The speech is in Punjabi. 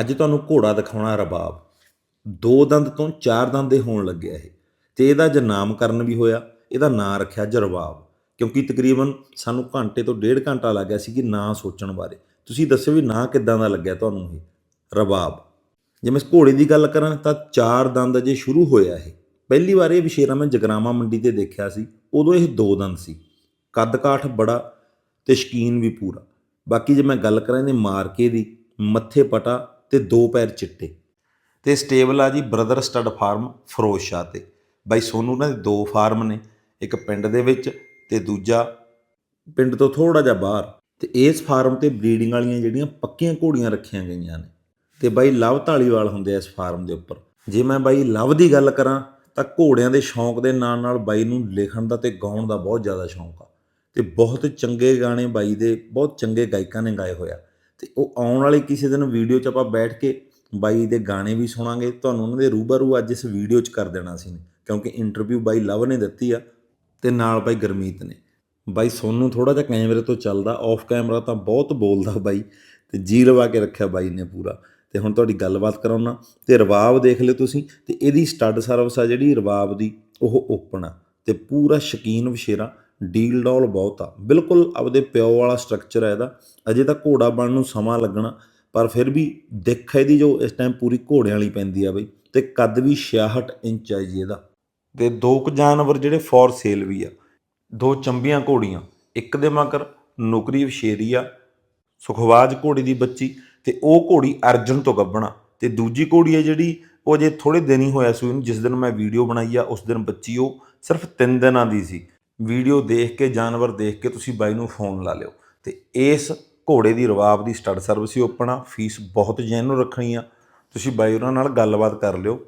ਅੱਜ ਤੁਹਾਨੂੰ ਘੋੜਾ ਦਿਖਾਉਣਾ ਰਬਾਬ। ਦੋ ਦੰਦ ਤੋਂ ਚਾਰ ਦੰਦ ਦੇ ਹੋਣ ਲੱਗਿਆ ਇਹ। ਤੇ ਇਹਦਾ ਜੇ ਨਾਮਕਰਨ ਵੀ ਹੋਇਆ, ਇਹਦਾ ਨਾਂ ਰੱਖਿਆ ਅੱਜ ਰਬਾਬ ਕਿਉਂਕਿ ਤਕਰੀਬਨ ਸਾਨੂੰ ਘੰਟੇ ਤੋਂ ਡੇਢ ਘੰਟਾ ਲੱਗ ਗਿਆ ਸੀ ਕਿ ਨਾਂ ਸੋਚਣ ਬਾਰੇ। ਤੁਸੀਂ ਦੱਸੋ ਵੀ ਨਾਂ ਕਿੱਦਾਂ ਦਾ ਲੱਗਿਆ ਤੁਹਾਨੂੰ ਇਹ? ਰਬਾਬ। ਜੇ ਮੈਂ ਘੋੜੇ ਦੀ ਗੱਲ ਕਰਾਂ ਤਾਂ ਚਾਰ ਦੰਦ ਜੇ ਸ਼ੁਰੂ ਹੋਇਆ ਇਹ। ਪਹਿਲੀ ਵਾਰ ਇਹ ਵਿਸ਼ੇਰਾ ਮੈਂ ਜਗਰਾਮਾ ਮੰਡੀ ਤੇ ਦੇਖਿਆ ਸੀ। ਉਦੋਂ ਇਹ ਦੋ ਦੰਦ ਸੀ। ਕੱਦ ਕਾਠ ਬੜਾ ਤੇ ਸ਼ਕੀਨ ਵੀ ਪੂਰਾ। ਬਾਕੀ ਜੇ ਮੈਂ ਗੱਲ ਕਰਾਂ ਇਹਦੇ ਮਾਰਕੇ ਦੀ, ਮੱਥੇ ਪਟਾ ਤੇ ਦੋ ਪੈਰ ਚਿੱਟੇ। ਤੇ ਸਟੇਬਲ ਆ ਜੀ ਬ੍ਰਦਰ ਸਟੱਡ ਫਾਰਮ ਫਿਰੋਜ਼ਸ਼ਾਹ ਤੇ। ਬਾਈ ਸੋਨੂ ਉਹਨਾਂ ਦੇ ਦੋ ਫਾਰਮ ਨੇ, ਇੱਕ ਪਿੰਡ ਦੇ ਵਿੱਚ ਤੇ ਦੂਜਾ ਪਿੰਡ ਤੋਂ ਥੋੜਾ ਜਿਹਾ ਬਾਹਰ। ਤੇ ਇਸ ਫਾਰਮ ਤੇ ਬਰੀਡਿੰਗ ਵਾਲੀਆਂ ਜਿਹੜੀਆਂ ਪੱਕੀਆਂ ਘੋੜੀਆਂ ਰੱਖੀਆਂ ਗਈਆਂ ਨੇ। ਤੇ ਬਾਈ ਲਵ ਢਾਲੀਵਾਲ ਹੁੰਦੇ ਆ ਇਸ ਫਾਰਮ ਦੇ ਉੱਪਰ। ਜੇ ਮੈਂ ਬਾਈ ਲਵ ਦੀ ਗੱਲ ਕਰਾਂ, ਤਾਂ ਘੋੜਿਆਂ ਦੇ ਸ਼ੌਂਕ ਦੇ ਨਾਲ ਨਾਲ ਬਾਈ ਨੂੰ ਲਿਖਣ ਦਾ ਤੇ ਗਾਉਣ ਦਾ ਬਹੁਤ ਜ਼ਿਆਦਾ ਸ਼ੌਂਕ ਆ। ਤੇ ਬਹੁਤ ਚੰਗੇ ਗਾਣੇ ਬਾਈ ਦੇ, ਬਹੁਤ ਚੰਗੇ ਗਾਇਕਾਂ ਨੇ ਗਾਏ ਹੋਇਆ ਤੇ ਉਹ ਆਉਣ ਵਾਲੀ ਕਿਸੇ ਦਿਨ ਵੀਡੀਓ 'ਚ ਆਪਾਂ ਬੈਠ ਕੇ ਬਾਈ ਦੇ ਗਾਣੇ ਵੀ ਸੁਣਾਂਗੇ, ਤੁਹਾਨੂੰ ਉਹਨਾਂ ਦੇ ਰੂਬਰੂ ਅੱਜ ਇਸ ਵੀਡੀਓ 'ਚ ਕਰ ਦੇਣਾ ਸੀ ਕਿਉਂਕਿ ਇੰਟਰਵਿਊ ਬਾਈ ਲਵ ਨੇ ਦਿੱਤੀ ਆ ਤੇ ਨਾਲ ਬਾਈ ਗਰਮੀਤ ਨੇ। ਬਾਈ ਸੋਨੂੰ ਥੋੜਾ ਜਿਹਾ ਕੈਮਰੇ ਤੋਂ ਚੱਲਦਾ ਆਫ ਕੈਮਰਾ ਤਾਂ ਬਹੁਤ ਬੋਲਦਾ ਬਾਈ, ਤੇ ਜੀ ਲਵਾ ਕੇ ਰੱਖਿਆ ਬਾਈ ਨੇ ਪੂਰਾ। ਤੇ ਹੁਣ ਤੁਹਾਡੀ ਗੱਲਬਾਤ ਕਰਾਉਣਾ ਤੇ ਰਵਾਬ ਦੇਖ ਲਿਓ ਤੁਸੀਂ, ਤੇ ਇਹਦੀ ਸਟੱਡ ਸਰਵਿਸ ਆ ਜਿਹੜੀ ਰਵਾਬ ਦੀ, ਉਹ ਓਪਨ ਆ। ਤੇ ਪੂਰਾ ਸ਼ਕੀਨ ਵਿਸ਼ੇਰਾ ਡੀਲ ਡੌਲ ਬਹੁਤ ਆ। ਬਿਲਕੁਲ ਆਪਦੇ ਪਿਓ ਵਾਲਾ ਸਟਰਕਚਰ ਹੈ ਇਹਦਾ। ਅਜੇ ਤਾਂ ਘੋੜਾ ਬਣਨ ਨੂੰ ਸਮਾਂ ਲੱਗਣਾ, ਪਰ ਫਿਰ ਵੀ ਦਿੱਖ ਇਹਦੀ ਜੋ ਇਸ ਟਾਈਮ ਪੂਰੀ ਘੋੜਿਆਂ ਵਾਲੀ ਪੈਂਦੀ ਆ ਬਈ, ਤੇ ਕੱਦ ਵੀ 66 ਇੰਚ ਆ ਜੀ ਇਹਦਾ। ਤੇ ਦੋ ਕੁ ਜਾਨਵਰ ਜਿਹੜੇ ਫੋਰ ਸੇਲ ਵੀ ਆ। ਦੋ ਚੰਬੀਆਂ ਘੋੜੀਆਂ, ਇੱਕ ਦੇ ਮਗਰ ਨੌਕਰੀ ਵਸ਼ੇਰੀ ਆ, ਸੁਖਵਾਜ ਘੋੜੀ ਦੀ ਬੱਚੀ, ਤੇ ਉਹ ਘੋੜੀ ਅਰਜਨ ਤੋਂ ਗੱਭਣਾ। ਤੇ ਦੂਜੀ ਘੋੜੀ ਹੈ ਜਿਹੜੀ, ਉਹ ਜੇ ਥੋੜੇ ਦਿਨ ਹੀ ਹੋਇਆ ਸੀ ਉਹਨੂੰ, ਜਿਸ ਦਿਨ ਮੈਂ ਵੀਡੀਓ ਬਣਾਈ ਆ, ਉਸ ਦਿਨ ਬੱਚੀ ਉਹ ਸਿਰਫ 3 ਦਿਨਾਂ ਦੀ ਸੀ। ਵੀਡੀਓ ਦੇਖ ਕੇ, ਜਾਨਵਰ ਦੇਖ ਕੇ ਤੁਸੀਂ ਬਾਈ ਨੂੰ ਫੋਨ ਲਾ ਲਿਓ। ਤੇ ਇਸ ਘੋੜੇ ਦੀ ਰਵਾਬ ਦੀ ਸਟੱਡ ਸਰਵਿਸ ਹੀ ਓਪਨ ਆ। ਫੀਸ ਬਹੁਤ ਜੈਨੂਨ ਰੱਖਣੀ ਆ। ਤੁਸੀਂ ਬਾਈ ਉਹਨਾਂ ਨਾਲ ਗੱਲਬਾਤ ਕਰ ਲਿਓ।